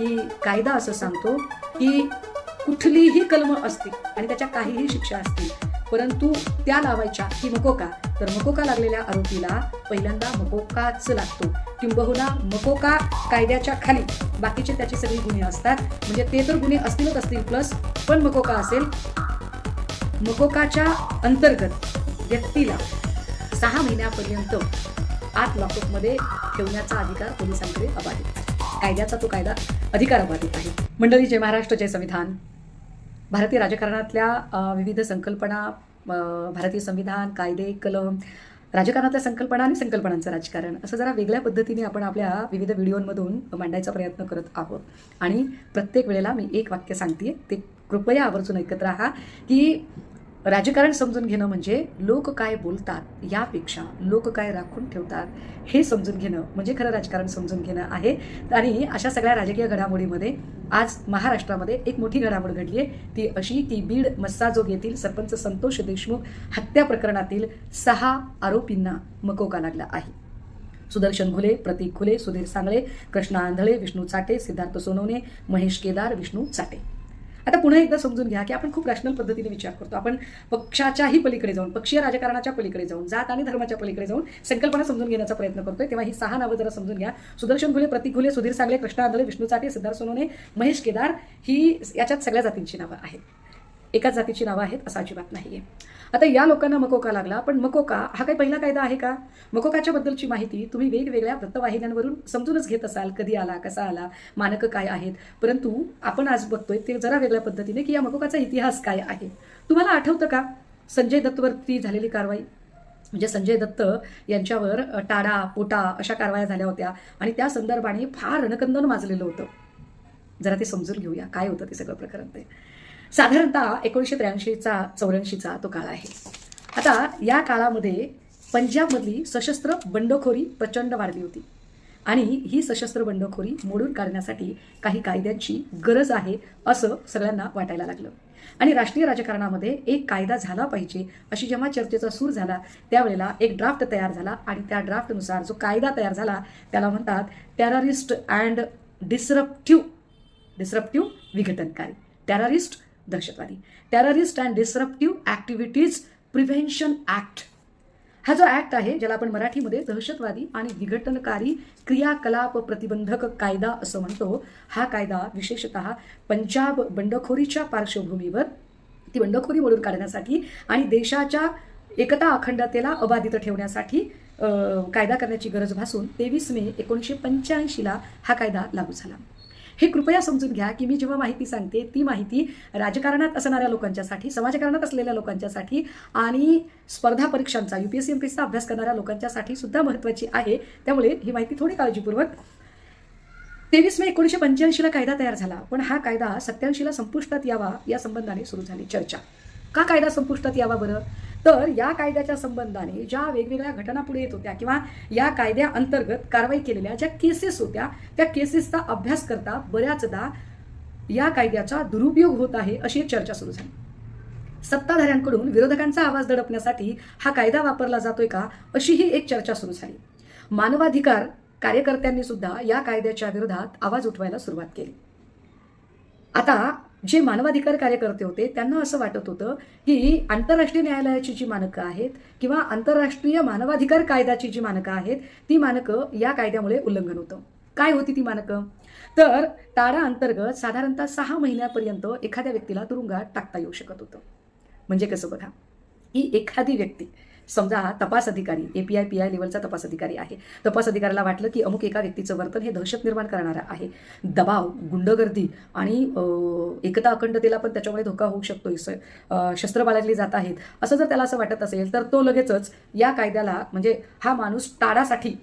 की कायदा असं सांगतो की कुठलीही कलम असतील आणि त्याच्या काहीही शिक्षा असतील परंतु त्या लावायच्या की मकोका तर मकोका लागलेल्या आरोपीला पहिल्यांदा मकोकाच लागतो. किंबहुना मकोका कायद्याच्या खाली बाकीचे त्याचे सगळे गुन्हे असतात. म्हणजे ते तर गुन्हे असतीलच असतील प्लस पण मकोका असेल? मकोकाच्या अंतर्गत व्यक्तीला सहा महिन्यापर्यंत आत लॉकअपमध्ये ठेवण्याचा अधिकार पोलिसांकडे अबाधित. कायद्याचा तो कायदा अधिकाराबाधित आहे. मंडळी जय महाराष्ट्र जय संविधान. भारतीय राजकारणातल्या विविध संकल्पना भारतीय संविधान कायदे कलम राजकारणातल्या संकल्पना आणि संकल्पनांचं राजकारण असं जरा वेगळ्या पद्धतीने आपण आपल्या विविध व्हिडिओंमधून मांडायचा प्रयत्न करत आहोत. आणि प्रत्येक वेळेला मी एक वाक्य सांगते ते कृपया आवर्जून ऐकत राहा की राजकारण समजून घेणं म्हणजे लोक काय बोलतात यापेक्षा लोक काय राखून ठेवतात हे समजून घेणं म्हणजे खरं राजकारण समजून घेणं आहे. आणि अशा सगळ्या राजकीय घडामोडीमध्ये आज महाराष्ट्रामध्ये एक मोठी घडामोड घडली आहे. ती अशी की बीड मस्साजोग येथील सरपंच संतोष देशमुख हत्या प्रकरणातील सहा आरोपींना मकोका लागला आहे. सुदर्शन घुले प्रतीक खुले सुधीर सांगळे कृष्णा आंधळे विष्णू चाटे सिद्धार्थ सोनवणे महेश केदार विष्णू चाटे. आता पुन्हा एकदा समजून घ्या की आपण खूप रॅशनल पद्धतीने विचार करतो. आपण पक्षाच्याही पलीकडे जाऊन पक्षीय राजकारणाच्या पलीकडे जाऊन जात आणि धर्माच्या पलीकडे जाऊन संकल्पना समजून घेण्याचा प्रयत्न करतोय. तेव्हा ही सहा नावं जरा समजून घ्या. सुदर्शन घुले प्रतीक घुले सुधीर सांगले कृष्णा आंधळे विष्णू चाटे सिद्धार्थ सोनोने महेश केदार ही याच्यात सगळ्या जातींची नावं आहेत. एकाच जातीची नावं आहेत असं अजिबात नाही आहे आता या लोकांना मकोका लागला पण मकोका हा काही पहिला कायदा आहे का? मकोकाच्या बद्दलची माहिती तुम्ही वेगवेगळ्या वृत्तवाहिन्यांवरून समजूनच घेत असाल कधी आला कसा आला मानकं काय आहेत? परंतु आपण आज बघतोय ते जरा वेगळ्या पद्धतीने की या मकोकाचा इतिहास काय आहे. तुम्हाला आठवतं का संजय दत्तवरती झालेली कारवाई? म्हणजे संजय दत्त यांच्यावर टाडा पोटा अशा कारवाया झाल्या होत्या आणि त्या संदर्भाने फार रणकंदन माजलेलं होतं. जरा ते समजून घेऊया काय होतं ते सगळं प्रकरण ते. साधारणतः एकोणीसशे त्र्याऐंशीचा चौऱ्याऐंशीचा तो काळ आहे. आता या काळामध्ये पंजाबमधली सशस्त्र बंडखोरी प्रचंड वाढली होती. आणि ही सशस्त्र बंडखोरी मोडून काढण्यासाठी काही कायद्यांची गरज आहे असं सगळ्यांना वाटायला लागलं. आणि राष्ट्रीय राजकारणामध्ये एक कायदा झाला पाहिजे अशी जेव्हा चर्चेचा सूर झाला त्यावेळेला एक ड्राफ्ट तयार झाला आणि त्या ड्राफ्टनुसार जो कायदा तयार झाला त्याला म्हणतात टेररिस्ट अँड डिसरप्टिव्ह डिसरप्टिव्ह विघटनकारी टेररिस्ट दहशतवादी. Terrorist and disruptive activities prevention act हा जो ॲक्ट आहे ज्याला आपण मराठीमध्ये दहशतवादी आणि विघटनकारी क्रियाकलाप प्रतिबंधक कायदा असं म्हणतो हा कायदा विशेषतः पंजाब बंडखोरीच्या पार्श्वभूमीवर ती बंडखोरी मोडून काढण्यासाठी आणि देशाच्या एकता अखंडतेला अबाधित ठेवण्यासाठी कायदा करण्याची गरज भासून तेवीस मे एकोणीसशे पंच्याऐंशीला हा कायदा लागू झाला. हे कृपया समजून घ्या की मी जेव्हा माहिती सांगते ती माहिती राजकारणात असणाऱ्या लोकांच्यासाठी समाजकारणात असलेल्या लोकांच्यासाठी आणि स्पर्धा परीक्षांचा U P S M P एसचा अभ्यास करणाऱ्या लोकांच्यासाठी सुद्धा महत्त्वाची आहे. त्यामुळे ही माहिती थोडी काळजीपूर्वक तेवीस मे एकोणीसशे पंच्याऐंशीला कायदा तयार झाला. पण हा कायदा सत्याऐंशीला संपुष्टात यावा या संबंधाने सुरू झाली चर्चा. का कायदा संपुष्टात यावा बरं? तर या कायद्याच्या संबंधाने ज्या वेगवेगळ्या घटना पुढे येत होत्या किंवा या कायद्या अंतर्गत कारवाई केलेल्या ज्या केसेस होत्या त्या केसेसचा अभ्यास करता बऱ्याचदा या कायद्याचा दुरुपयोग होत आहे अशी एक चर्चा सुरू झाली. सत्ताधाऱ्यांकडून विरोधकांचा आवाज दडपण्यासाठी हा कायदा वापरला जातोय का अशीही एक चर्चा सुरू झाली. मानवाधिकार कार्यकर्त्यांनी सुद्धा या कायद्याच्या विरोधात आवाज उठवायला सुरुवात केली. आता जे मानवाधिकार कार्यकर्ते होते त्यांना असं वाटत होतं की आंतरराष्ट्रीय न्यायालयाची जी मानकं आहेत किंवा आंतरराष्ट्रीय मानवाधिकार कायद्याची जी मानकं आहेत ती मानकं या कायद्यामुळे उल्लंघन होतं. काय होती ती मानकं? तर टाळा अंतर्गत साधारणतः सहा महिन्यापर्यंत एखाद्या व्यक्तीला तुरुंगात टाकता येऊ शकत होतं. म्हणजे कसं बघा ही एखादी व्यक्ती समजा तपास अधिकारी A P I P I लेवलचा तपास अधिकारी आहे. तपास अधिकाऱ्याला वाटलं की अमुक एका व्यक्तीचं वर्तन हे दहशत निर्माण करणारं आहे. दबाव गुंडगर्दी आणि एकता अखंडतेला पण त्याच्यामुळे धोका होऊ शकतो शस्त्र बाळगली जात आहेत. असं जर त्याला असं वाटत असेल तर तो लगेचच या कायद्याला म्हणजे हा माणूस टाळासाठी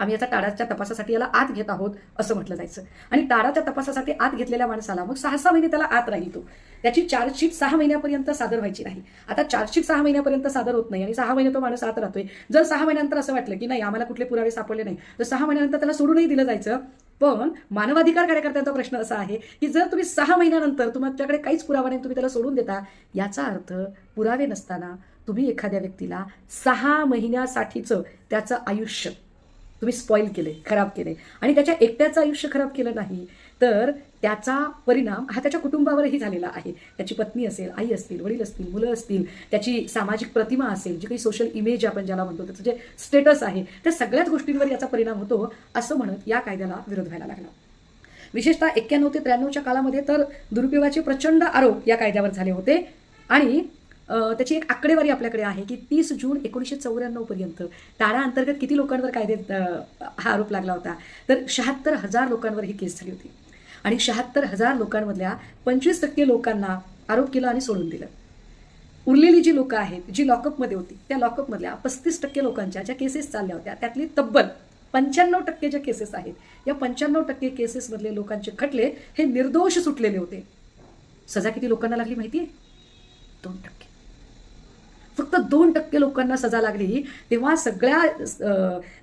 आम्ही याचा टाळाच्या तपासासाठी याला आत घेत आहोत असं म्हटलं जायचं. आणि टाळाच्या तपासासाठी आत घेतलेल्या माणसाला मग सहा सहा महिने त्याला आत राहील तो. त्याची चार्जशीट सहा महिन्यापर्यंत सादर व्हायची नाही. आता चार्जशीट सहा महिन्यापर्यंत सादर होत नाही आणि सहा महिने तो माणूस आत राहतोय. जर सहा महिन्यानंतर असं वाटलं की नाही आम्हाला कुठले पुरावे सापडले नाही तर सहा महिन्यानंतर त्याला सोडूनही दिलं जायचं. पण मानवाधिकार कार्यकर्त्यांचा प्रश्न असा आहे की जर तुम्ही सहा महिन्यानंतर तुमच्याकडे काहीच पुरावा नाही तुम्ही त्याला सोडून देता याचा अर्थ पुरावे नसताना तुम्ही एखाद्या व्यक्तीला सहा महिन्यासाठीचं त्याचं आयुष्य तुम्ही स्पॉईल केले खराब केले. आणि त्याच्या एकट्याचं आयुष्य खराब केलं नाही तर त्याचा परिणाम हा त्याच्या कुटुंबावरही झालेला आहे. त्याची पत्नी असेल आई असतील वडील असतील मुलं असतील त्याची सामाजिक प्रतिमा असेल जी काही सोशल इमेज आपण ज्याला म्हणतो त्याचं जे स्टेटस आहे त्या सगळ्याच गोष्टींवर याचा परिणाम होतो असं म्हणत या कायद्याला विरोध व्हायला लागला. विशेषतः एक्क्याण्णव ते त्र्याण्णवच्या काळामध्ये तर दुरुपयोगाचे प्रचंड आरोप या कायद्यावर झाले होते. आणि त्याची एक आकडेवारी आपल्याकडे आहे की तीस जून एकोणीसशे चौऱ्याण्णवपर्यंत टाळा अंतर्गत किती लोकांवर कायदे हा आरोप लागला होता? तर शहात्तर हजार लोकांवर ही केस झाली होती. आणि शहात्तर हजार लोकांमधल्या पंचवीस टक्के लोकांना आरोप केला आणि सोडून दिलं. उरलेली जी लोकं आहेत जी लॉकअपमध्ये होती त्या लॉकअपमधल्या पस्तीस टक्के लोकांच्या ज्या केसेस चालल्या होत्या त्यातली तब्बल पंच्याण्णव टक्के ज्या केसेस आहेत या पंच्याण्णव टक्के केसेसमधले लोकांचे खटले हे निर्दोष सुटलेले होते. सजा किती लोकांना लागली माहिती आहे दोन टक्के. फक्त दोन टक्के लोकांना सजा लागली. तेव्हा सगळ्या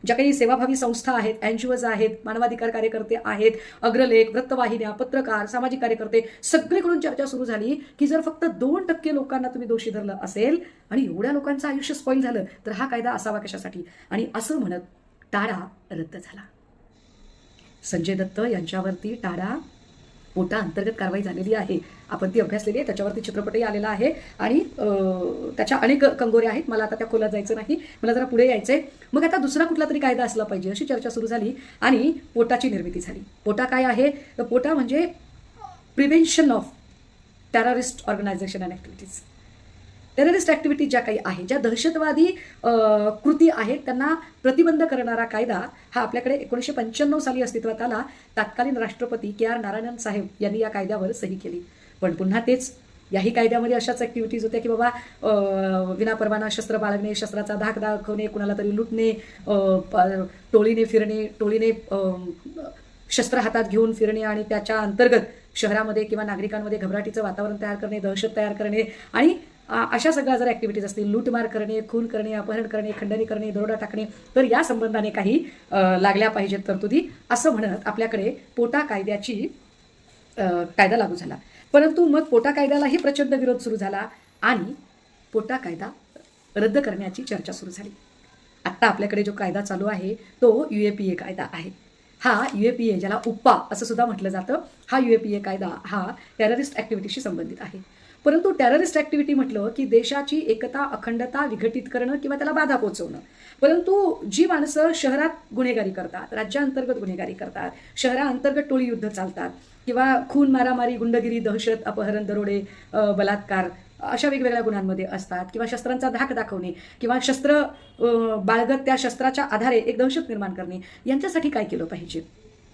ज्या काही सेवाभावी संस्था आहेत एनजीओज आहेत मानवाधिकार कार्यकर्ते आहेत अग्रलेख वृत्तवाहिन्या पत्रकार सामाजिक कार्यकर्ते सगळीकडून चर्चा सुरू झाली की जर फक्त दोन टक्के लोकांना तुम्ही दोषी धरलं असेल आणि एवढ्या लोकांचं आयुष्य स्पॉईल झालं तर हा कायदा असावा कशासाठी? आणि असं म्हणत टाळा रद्द झाला. संजय दत्त यांच्यावरती टाळा पोटा अंतर्गत कारवाई झालेली आहे. आपण ती अभ्यासलेली आहे. त्याच्यावरती चित्रपटही आलेला आहे. आणि त्याच्या अनेक कंगोऱ्या आहेत. मला आता त्या खोलात जायचं नाही. मला जरा पुढे यायचंय. मग आता दुसरा कुठला तरी कायदा असला पाहिजे अशी चर्चा सुरू झाली आणि पोटाची निर्मिती झाली. पोटा काय आहे? तर पोटा म्हणजे prevention of terrorist organisation and activities terrorist activity ज्या काही आहेत ज्या दहशतवादी कृती आहेत त्यांना प्रतिबंध करणारा कायदा हा आपल्याकडे एकोणीसशे पंच्याण्णव साली अस्तित्वात आला. तत्कालीन राष्ट्रपती के आर नारायणन साहेब यांनी या कायद्यावर सही केली. पण पुन्हा तेच याही कायद्यामध्ये अशाच ॲक्टिव्हिटीज होत्या की बाबा विनापरवाना शस्त्र बाळगणे शस्त्राचा धाक दाखवणे कुणाला तरी लुटणे प- टोळीने फिरणे टोळीने शस्त्र हातात घेऊन फिरणे आणि त्याच्या अंतर्गत शहरामध्ये किंवा नागरिकांमध्ये घबराटीचं वातावरण तयार करणे दहशत तयार करणे आणि अशा सगळ्या जर ॲक्टिव्हिटीज असतील लूटमार करणे खून करणे अपहरण करणे खंडणी करणे दरोडा टाकणे तर या संबंधाने काही लागल्या पाहिजेत तरतुदी असं म्हणत आपल्याकडे पोटा कायद्याची कायदा लागू झाला. परंतु मग पोटा कायद्यालाही प्रचंड विरोध सुरू झाला आणि पोटा कायदा रद्द करण्याची चर्चा सुरू झाली. आत्ता आपल्याकडे जो कायदा चालू आहे तो यू ए पी ए कायदा आहे. हा यू ए पी ए ज्याला उप्पा असं सुद्धा म्हटलं जातं हा यू ए पी ए कायदा हा टेररिस्ट ॲक्टिव्हिटीशी संबंधित आहे. परंतु टेररिस्ट ॲक्टिव्हिटी म्हटलं की देशाची एकता अखंडता विघटित करणं किंवा त्याला बाधा पोचवणं परंतु जी माणसं शहरात गुन्हेगारी करतात राज्याअंतर्गत गुन्हेगारी करतात शहराअंतर्गत टोळी युद्ध चालतात किंवा खून मारामारी गुंडगिरी दहशत अपहरण दरोडे बलात्कार अशा वेगवेगळ्या गुणांमध्ये असतात किंवा शस्त्रांचा धाक दाखवणे किंवा शस्त्र बाळगत त्या शस्त्राच्या आधारे एक दहशत निर्माण करणे यांच्यासाठी काय केलं पाहिजे?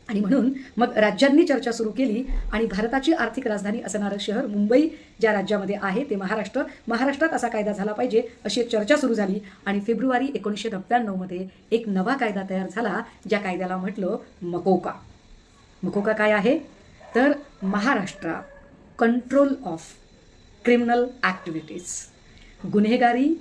आणि म्हणून मग राज्यांनी चर्चा सुरू केली आणि भारताची आर्थिक राजधानी असणारं शहर मुंबई ज्या राज्यामध्ये आहे ते महाराष्ट्र. महाराष्ट्रात असा कायदा झाला पाहिजे अशी एक चर्चा सुरू झाली आणि फेब्रुवारी एकोणीसशे नव्याण्णवमध्ये एक नवा कायदा तयार झाला ज्या कायद्याला म्हटलं मकोका. मकोका काय आहे? तर Maharashtra control of criminal activities गुन्हेगारी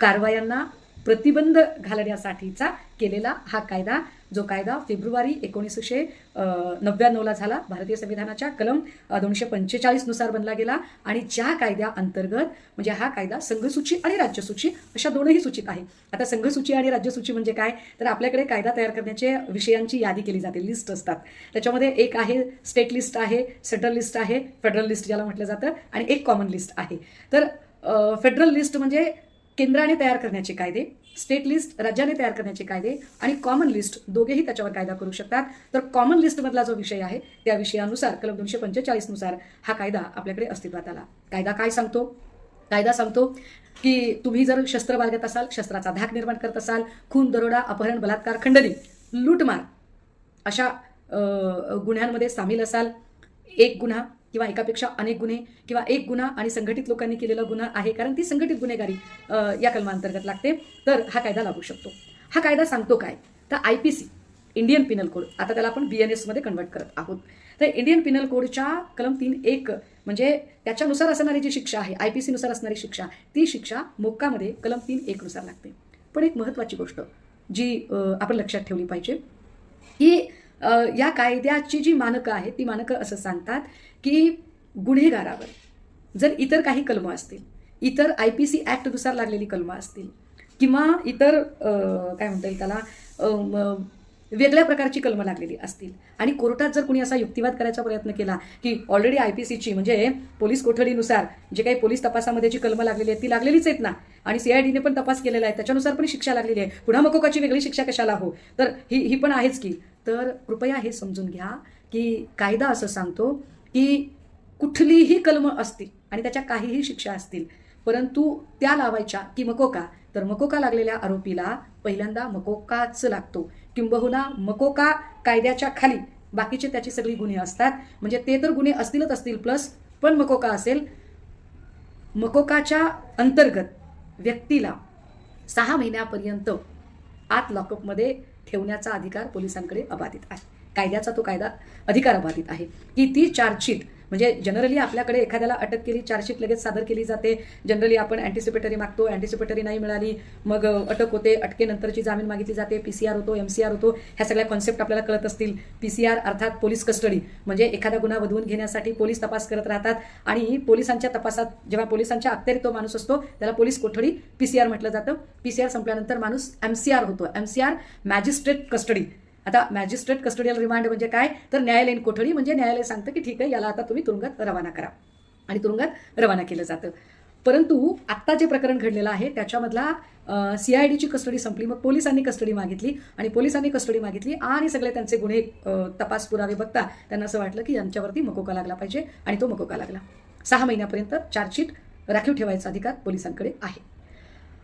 कारवायांना प्रतिबंध घालण्यासाठीचा केलेला हा कायदा जो कायदा फेब्रुवारी एकोणीसशे नव्याण्णवला झाला. भारतीय संविधानाच्या कलम दोनशे पंचेचाळीसनुसार बनला गेला आणि ज्या कायद्या अंतर्गत म्हणजे हा कायदा संघसूची आणि राज्यसूची अशा दोनही सूचित आहे. आता संघसूची आणि राज्यसूची म्हणजे काय? तर आपल्याकडे कायदा तयार करण्याचे विषयांची यादी केली जाते. लिस्ट असतात. त्याच्यामध्ये एक आहे स्टेट लिस्ट आहे सेंट्रल लिस्ट आहे फेडरल लिस्ट ज्याला म्हटलं जातं आणि एक कॉमन लिस्ट आहे. तर फेडरल लिस्ट म्हणजे केंद्राने तयार करण्याचे कायदे स्टेट लिस्ट राज्याने तयार करण्याचे कायदे आणि कॉमन लिस्ट दोघेही त्याच्यावर कायदा करू शकतात. तर कॉमन लिस्टमधला जो विषय आहे त्या विषयानुसार कलम दोनशे पंचेचाळीसनुसार हा कायदा आपल्याकडे अस्तित्वात आला. कायदा काय सांगतो? कायदा सांगतो की तुम्ही जर शस्त्र बाळगत असाल शस्त्राचा धाक निर्माण करत असाल खून दरोडा अपहरण बलात्कार खंडणी लूटमार अशा गुन्ह्यांमध्ये सामील असाल. एक गुन्हा किंवा एकापेक्षा अनेक गुन्हे किंवा एक गुन्हा आणि संघटित लोकांनी केलेला गुन्हा आहे कारण ती संघटित गुन्हेगारी या कलमांतर्गत लागते. तर हा कायदा लागू शकतो. हा कायदा सांगतो काय? तर I P C Indian penal code आता त्याला आपण बी एन एसमध्ये कन्वर्ट करत आहोत. तर इंडियन पिनल कोडच्या कलम तीन एक म्हणजे त्याच्यानुसार असणारी जी शिक्षा आहे आय पी सीनुसार असणारी शिक्षा ती शिक्षा मोक्कामध्ये कलम तीन एकनुसार लागते. पण एक महत्त्वाची गोष्ट जी आपण लक्षात ठेवली पाहिजे की या कायद्याची जी मानकं आहेत ती मानकं असं सांगतात की गुन्हेगारावर जर इतर काही कलमं असतील इतर आय पी सी ॲक्टनुसार लागलेली कलमं असतील किंवा इतर काय म्हणता येईल त्याला वेगळ्या प्रकारची कलमं लागलेली असतील आणि कोर्टात जर कुणी असा युक्तिवाद करायचा प्रयत्न केला की ऑलरेडी आय पी सीची म्हणजे पोलीस कोठडीनुसार जे काही पोलीस तपासामध्ये जी कलमं लागलेली आहेत ती लागलेलीच आहेत ना. आणि सीआयडीने पण तपास केलेला आहे त्याच्यानुसार पण शिक्षा लागलेली आहे. पुन्हा मकोकाची वेगळी शिक्षा कशाला हो? तर ही ही पण आहेच की तर कृपया हे समजून घ्या की कायदा असं सांगतो की कुठलीही कलम असतील आणि त्याच्या काहीही शिक्षा असतील परंतु त्या लावायच्या की मकोका. तर मकोका लागलेल्या आरोपीला पहिल्यांदा मकोकाच लागतो. किंबहुना मकोका कायद्याच्या खाली बाकीचे त्याची सगळी गुन्हे असतात. म्हणजे ते तर गुन्हे असतीलच असतील प्लस पण मकोका असेल. मकोकाच्या अंतर्गत व्यक्तीला सहा महिन्यापर्यंत आत लॉकअपमध्ये ठेवण्याचा अधिकार पोलिसांकडे अबाधित आहे. कायद्याचा तो कायदा अधिकार अबाधित आहे. की ती चार्जशीट म्हणजे जनरली आपल्याकडे एखाद्याला अटक केली चार्जशीट लगेच सादर केली जाते. जनरली आपण अँटिसिपेटरी मागतो अँटिसिपेटरी नाही मिळाली मग अटक होते. अटकेनंतरची जामीन मागितली जाते पी सी आर होतो एम सी आर होतो. ह्या सगळ्या कॉन्सेप्ट आपल्याला कळत असतील. पी सी आर अर्थात पोलीस कस्टडी म्हणजे एखादा गुन्हा वधवून घेण्यासाठी पोलीस तपास करत राहतात. आणि पोलिसांच्या तपासात जेव्हा पोलिसांच्या अखत्यारीत तो माणूस असतो त्याला पोलीस कोठडी पी सी आर म्हटलं जातं. पी सी आर संपल्यानंतर माणूस एम सी आर होतो. M C R magistrate custody आता मॅजिस्ट्रेट कस्टडियल रिमांड म्हणजे काय? तर न्यायालयीन कोठडी म्हणजे न्यायालय सांगतं की ठीक आहे याला आता तुम्ही तुरुंगात रवाना करा. आणि तुरुंगात रवाना केलं जातं. परंतु आत्ता जे प्रकरण घडलेलं आहे त्याच्यामधला सी आय डीची कस्टडी संपली मग पोलिसांनी कस्टडी मागितली. आणि पोलिसांनी कस्टडी मागितली आणि सगळे त्यांचे गुन्हे तपास पुरावे बघता त्यांना असं वाटलं की यांच्यावरती मकोका लागला पाहिजे आणि तो मकोका लागला. सहा महिन्यापर्यंत चार्जशीट राखीव ठेवायचा अधिकार पोलिसांकडे आहे.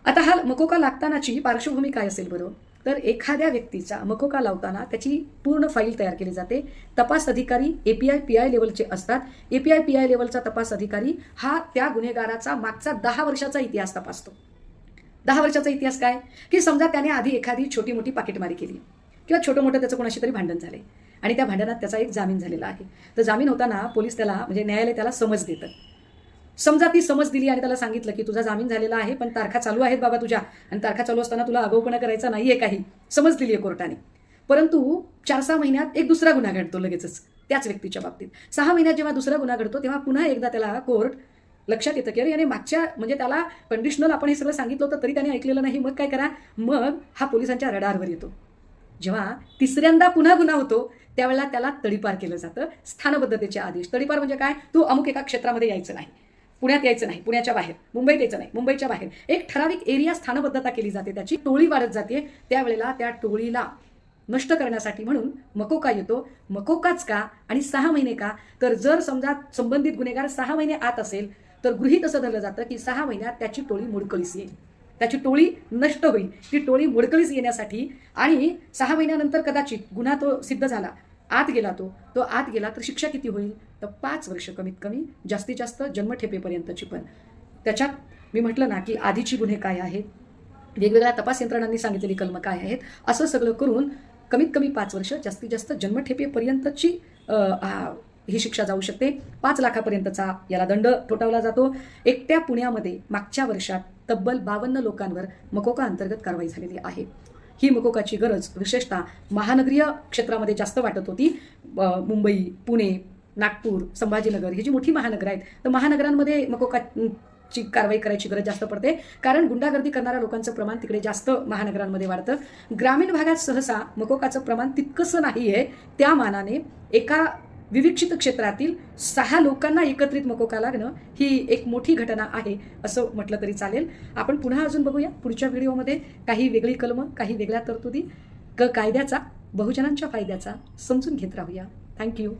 आता हा मकोका लागतानाची पार्श्वभूमी काय असेल बरोबर तर एखाद्या व्यक्तीचा मकोका लावताना त्याची पूर्ण फाईल तयार केली जाते. तपास अधिकारी एपीआय पी आय लेवलचे असतात. एपीआय पी आय लेवलचा तपास अधिकारी हा त्या गुन्हेगाराचा मागचा दहा वर्षाचा इतिहास तपासतो. दहा वर्षाचा इतिहास काय? की समजा त्याने आधी एखादी छोटी मोठी पाकिटमारी केली किंवा छोटं मोठं त्याचं कोणाशी तरी भांडण झाले आणि त्या भांडणात त्याचा एक जामीन झालेला आहे. तर जामीन होताना पोलीस त्याला म्हणजे न्यायालय त्याला समज देतं. समजा ती समज दिली आणि त्याला सांगितलं की तुझा जामीन झालेला आहे पण तारखा चालू आहेत बाबा तुझ्या. आणि तारखा चालू असताना तुला आगाऊपणा करायचा नाहीये काही. समज दिली आहे कोर्टाने. परंतु चार सहा महिन्यात एक दुसरा गुन्हा घडतो लगेचच त्याच व्यक्तीच्या बाबतीत. सहा महिन्यात जेव्हा दुसरा गुन्हा घडतो तेव्हा पुन्हा एकदा त्याला कोर्ट लक्षात येतं की अरे याने मागच्या म्हणजे त्याला कंडिशनल आपण हे सगळं सांगितलं होतं तरी त्याने ऐकलेलं नाही. मग काय करा? मग हा पोलिसांच्या रडारवर येतो. जेव्हा तिसऱ्यांदा पुन्हा गुन्हा होतो त्यावेळेला त्याला तडीपार केलं जातं. स्थानबद्धतेचे आदेश. तडीपार म्हणजे काय? तू अमुक एका क्षेत्रामध्ये यायचं नाही. पुण्यात यायचं नाही पुण्याच्या बाहेर. मुंबईत यायचं नाही मुंबईच्या बाहेर. एक ठराविक एरिया स्थानबद्धता केली जाते त्याची टोळी वाढत जाते. त्यावेळेला त्या टोळीला नष्ट करण्यासाठी म्हणून मकोका येतो. मकोकाच का आणि सहा महिने का? तर जर समजा संबंधित गुन्हेगार सहा महिने आत असेल तर गृहीत असं धरलं जातं की सहा महिन्यात त्याची टोळी मुडकळीस येईल. त्याची टोळी नष्ट होईल. ती टोळी मुडकळीस येण्यासाठी आणि सहा महिन्यानंतर कदाचित गुन्हा तो सिद्ध झाला. आत गेला तो तो आत गेला तर शिक्षा किती होईल? तर पाच वर्ष कमीत कमी जास्तीत जास्त जन्मठेपेपर्यंतची पण. त्याच्यात मी म्हटलं ना की आधीची गुन्हे काय आहेत? वेगवेगळ्या तपास यंत्रणांनी सांगितलेली कलमं काय आहेत? असं सगळं करून कमीत कमी पाच वर्ष जास्तीत जास्त जन्मठेपेपर्यंतची ही शिक्षा जाऊ शकते. पाच लाखापर्यंतचा याला दंड ठोठावला जातो. एकट्या पुण्यामध्ये मागच्या वर्षात तब्बल बावन्न लोकांवर मकोका अंतर्गत कारवाई झालेली आहे. ही मकोकाची गरज विशेषतः महानगरीय क्षेत्रामध्ये जास्त वाटत होती. मुंबई पुणे नागपूर संभाजीनगर ही जी मोठी महानगर आहेत तर महानगरांमध्ये मकोका ची कारवाई करायची गरज जास्त पडते. कारण गुंडागर्दी करणाऱ्या लोकांचं प्रमाण तिकडे जास्त महानगरांमध्ये वाढतं. ग्रामीण भागात सहसा मकोकाचं प्रमाण तितकंसं नाही आहे त्या मानाने एका विविक्षित क्षेत्रातील सहा लोकांना एकत्रित मकोका लागणं ही एक मोठी घटना आहे असं म्हटलं तरी चालेल. आपण पुन्हा अजून बघूया. पुढच्या व्हिडिओमध्ये काही वेगळी कलमं काही वेगळ्या तरतुदी क कायद्याचा बहुजनांच्या फायद्याचा समजून घेत राहूया. थँक्यू